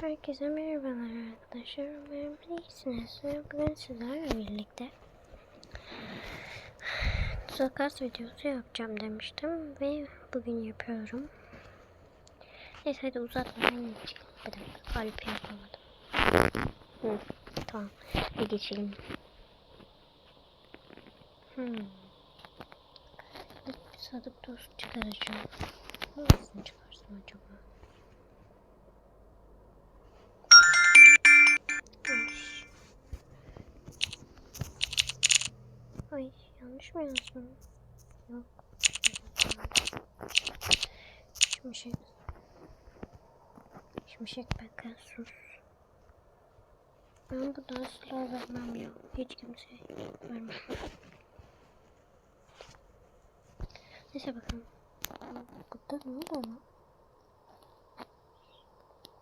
Herkese merhabalar arkadaşlar. Umarım iyisiniz. Bugün sizlerle birlikte takas videosu yapacağım demiştim ve bugün yapıyorum. Neyse hadi geçelim. Bir dakika kalp yapamadım. Hı, tamam. Bir geçelim. Hmm. Bir sadık dost çıkaracağım. Nasıl çıkarsam acaba? Yanlış mı yazdım? Yok. Şimşek. Şimşek Pegasus. Ben bu da asla vermem ya. Hiç kimseye vermem. Neyse bakalım. Burada ne oluyor lan?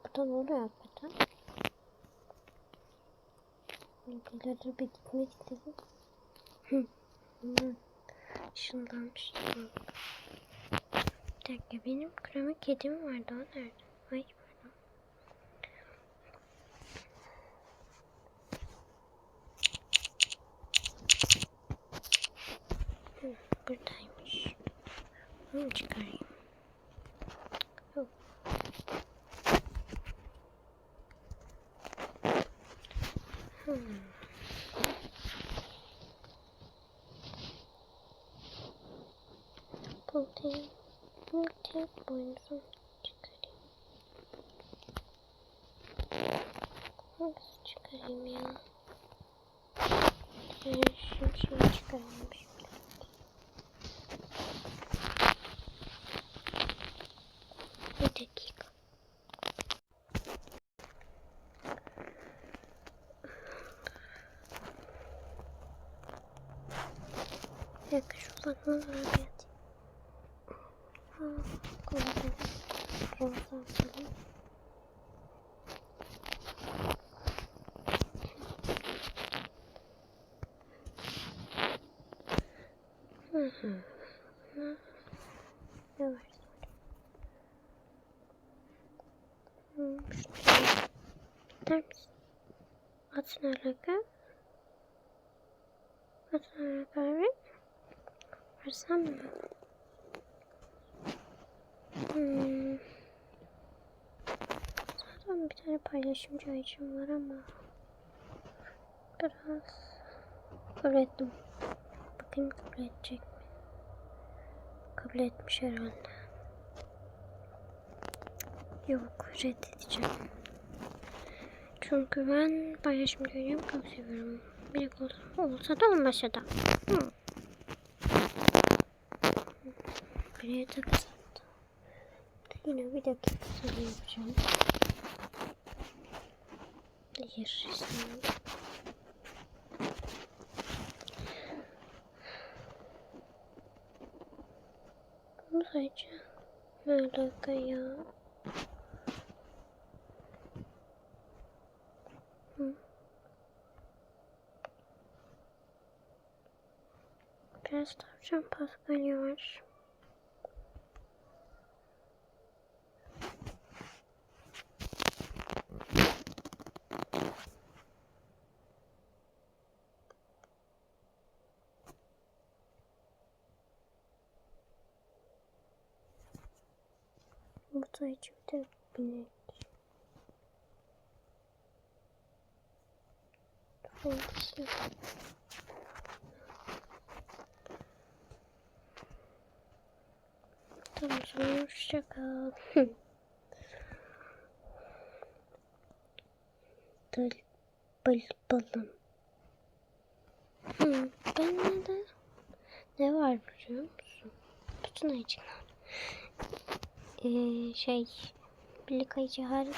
Burada ne oluyor hakikaten? Bilgileri bir gitmek istedim. Hı. Hı. Işınlanmıştım. Bir dakika benim krema kedim vardı o nerede? Ay pardon. Hı, buradaymış. Bunu çıkarayım. Hop. Hmm. Bir dakika. Bir dakika şu bakmaları bir atayım. Ha, koydum. Ramazan salayım. Hı hı. Hı. Ne var sonra? Hı, şuraya. Gider misin? Atın alaka. Atın alaka abi. Versem mi? Hmm. Bir tane paylaşımcı ayıcım var ama biraz kabul ettim. Bakayım kabul edecek mi? Kabul etmiş herhalde. Yok reddedeceğim. Çünkü ben paylaşımcı ayıcımı çok seviyorum. Bir olsa, da olmasa da. Hmm. Buraya takasın. Bir resim. Bunu sadece ne alaka ya? Hı. Biraz tavşan paskalya var. Burada içimde binek. Fantezi. Tamam sonra hoşçakal. Dal bal balım. Hı, ben de ne var biliyor musun? Bütün ayıcıklar. Ee, şey birlik ayıcı hariç,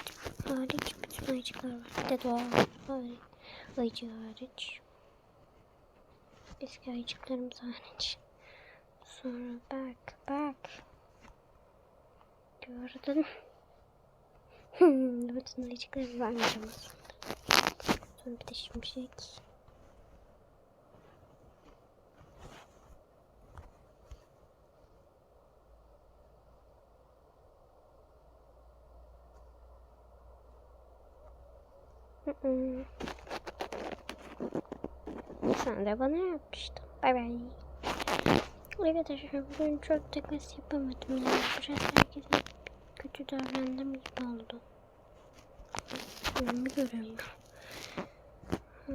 hariç bütün ayıcıklar var. Bir de doğal ayıcı hariç. Eski ayıcıklarımız hariç. Sonra back back. Gördün. bütün ayıcıkları vermeyeceğim aslında. Sonra bir de şimşek. Hı. Sen de bana yapmıştın. Bay bay. Arkadaşlar bugün çok takas yapamadım ya. Biraz herkese kötü davrandım gibi oldu. Önümü görüyorum. Hmm.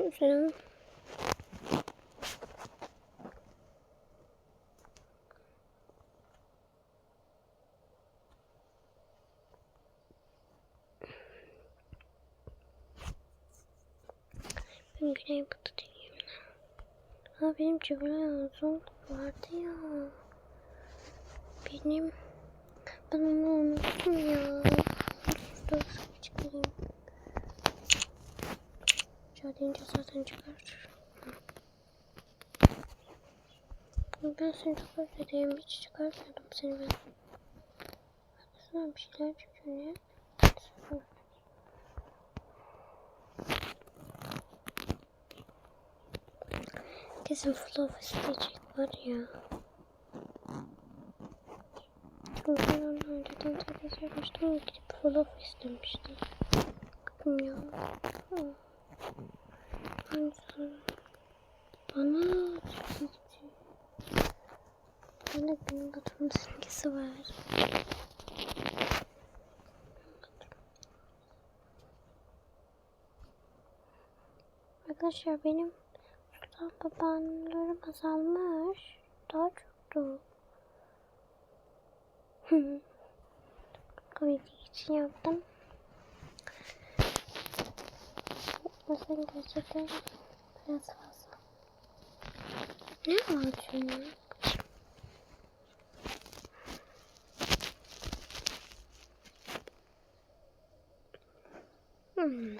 Üzerine. Ben Güneybatı değilim. Ha benim çikolata uzun vardı ya. Benim ben onu unuttum ya. Dur çıkarayım. Çağırınca zaten çıkar. Ben seni çok özledim. Hiç çıkarmıyordum seni ben. Baksana bir şeyler çıkıyor ya. Kesin flow isteyecek var ya. Çünkü ben onu önceden tabii söylemiştim. Gidip flow istemiştim. Bilmiyorum. Bana gitti. Bende benim batımın simgesi var. Arkadaşlar benim sultan babaanlarım azalmış. Daha çoktu. Komedi için yaptım. Mesela gerçekten biraz fazla. Ne anlatıyorsun ya? Hmm.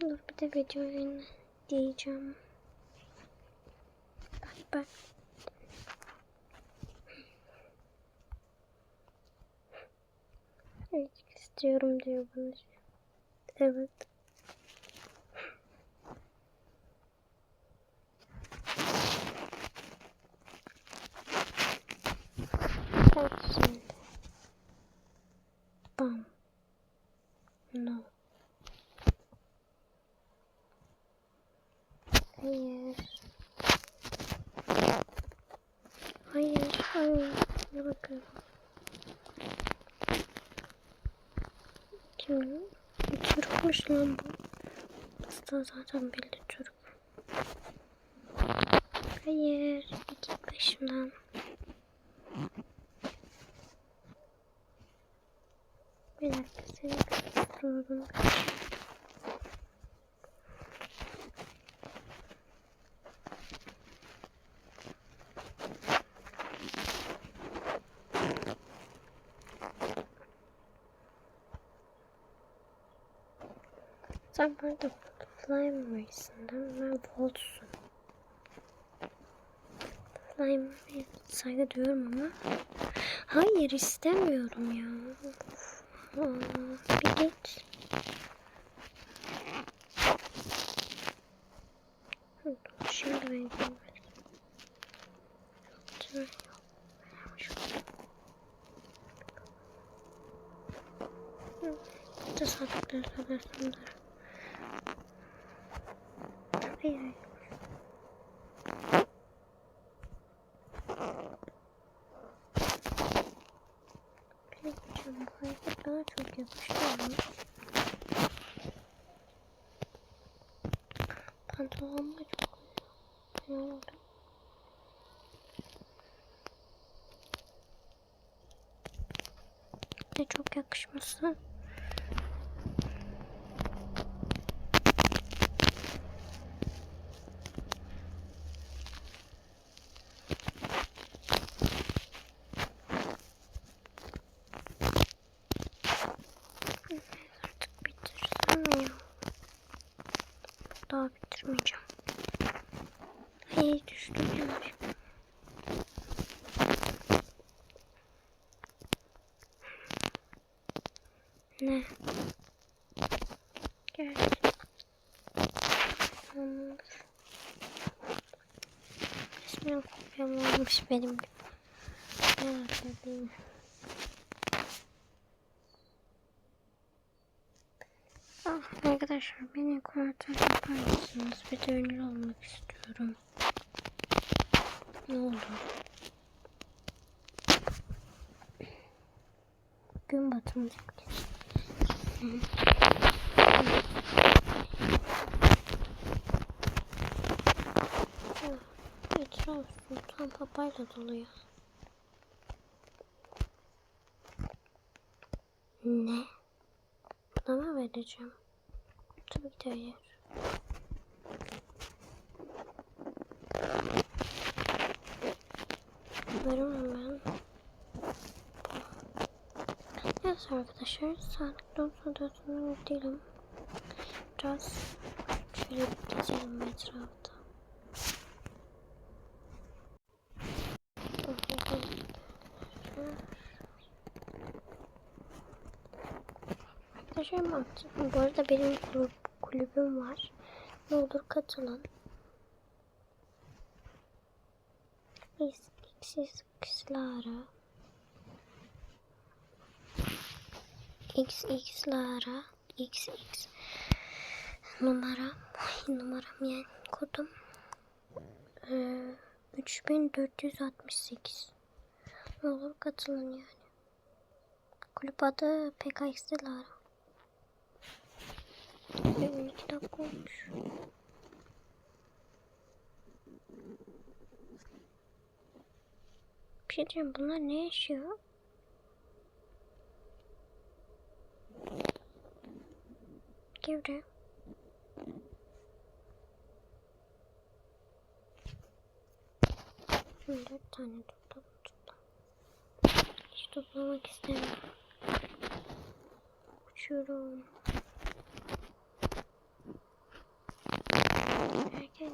Dur bir de videoyu diyeceğim. Bak bak. Evet istiyorum diyor bunu. Evet. Bak şimdi. Bam. No. Hayır. Hayır, hayır. Ne bakıyorum. Kim? Çocukmuş lan bu. Aslında zaten belli çocuk. Hayır. Git başımdan. Bir dakika seni kısıtlıyorum. Sen burada Flame Race'inden ben Volt'sun. Flame Race'e saygı duyuyorum ama hayır istemiyorum ya. Aa, bir. Hı, Şimdi ben gidiyorum. Tesadüfler arasında. Hayır. hayır. Peki. diyeceğim. Bu hareket bana çok yakıştı ama. Pantolonuma çok ne oldu? De çok yakışmışsın. Artık bitirsem mi ya? Daha bitirmeyeceğim. Ay düştüm yanlış. Ne? Gel. Tamamdır. Resmen kopyam olmuş benim gibi. Evet bebeğim. Ah arkadaşlar beni kuartal yapar mısınız? Bir de ünlü olmak istiyorum. Ne olur. Gün batımı yapacağız. Etraf sultan papayla dolu. Ne? Buna vereceğim? Tabii ki de hayır. Veremem ben. Evet arkadaşlar sağlıklı olsun da emin değilim. Biraz şöyle bir gezelim etrafta. Arkadaşlar baktım. Bu arada benim kulüp, kulübüm var. Ne olur katılın. Biz X'siz X'lara XX'lara XX numaram numaram yani kodum ee, 3468 ne olur katılın yani. Kulüp adı PKX'de Lara. Ve 12 dakika olmuş. Bir şey diyeceğim bunlar ne yaşıyor buraya. Şimdi dört tane topladım. Toplam. Hiç toplamak istemiyorum. Uçuyorum. Erken.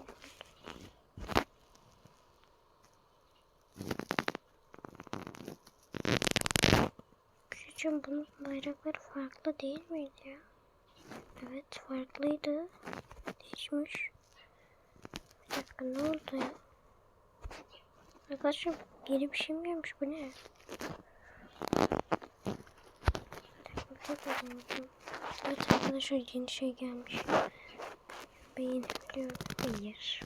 Küçücüğüm bunun bayrakları farklı değil miydi ya? Evet farklıydı. Değişmiş. Bir dakika ne oldu ya? Arkadaşlar geri bir şey mi gelmiş bu ne? Evet arkadaşlar yeni şey gelmiş. Beyin biliyorum. Hayır.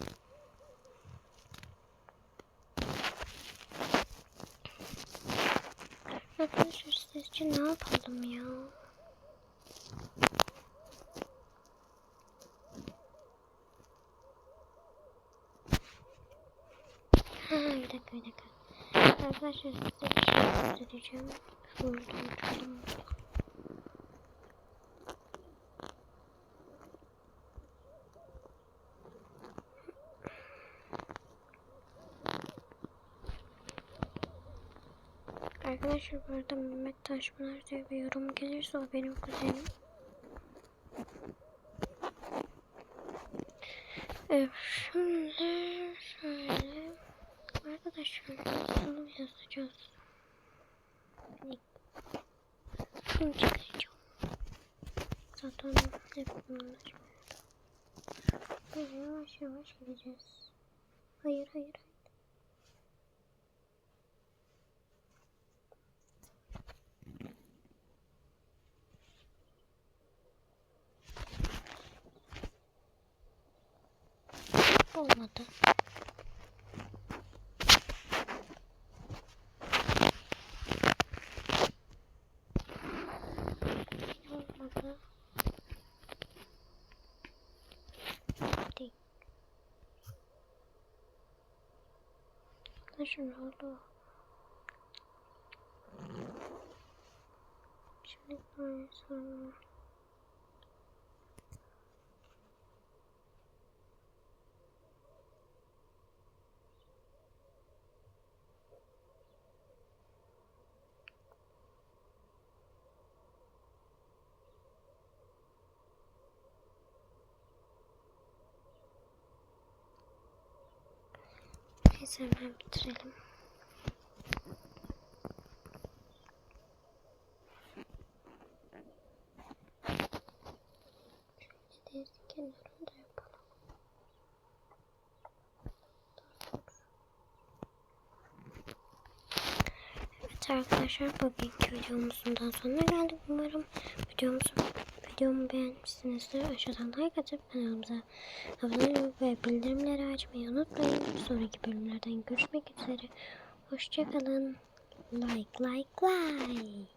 Arkadaşlar sizce ne yapalım ya? Ha, bir dakika bir dakika. Arkadaşlar size bir şey göstereceğim. Şurada uçalım. Arkadaşlar bu arada Mehmet Taşpınar diye bir yorum gelirse o benim kuzenim. Evet, arkadaşlar bunu yazacağız. Bunu çekeceğim. Zaten hep bunlar. Böyle yavaş yavaş gideceğiz. Hayır hayır hayır. Olmadı. Ne oldu? Şimdi sonra Neyse hemen bitirelim. Evet arkadaşlar bugünkü videomuzun da sonuna geldik. Umarım videomuzu videomu beğenmişsinizdir. Aşağıdan like atıp kanalımıza abone olmayı ve bildirimleri açmayı unutmayın. Sonraki bölümlerden görüşmek üzere. Hoşçakalın. Like like like.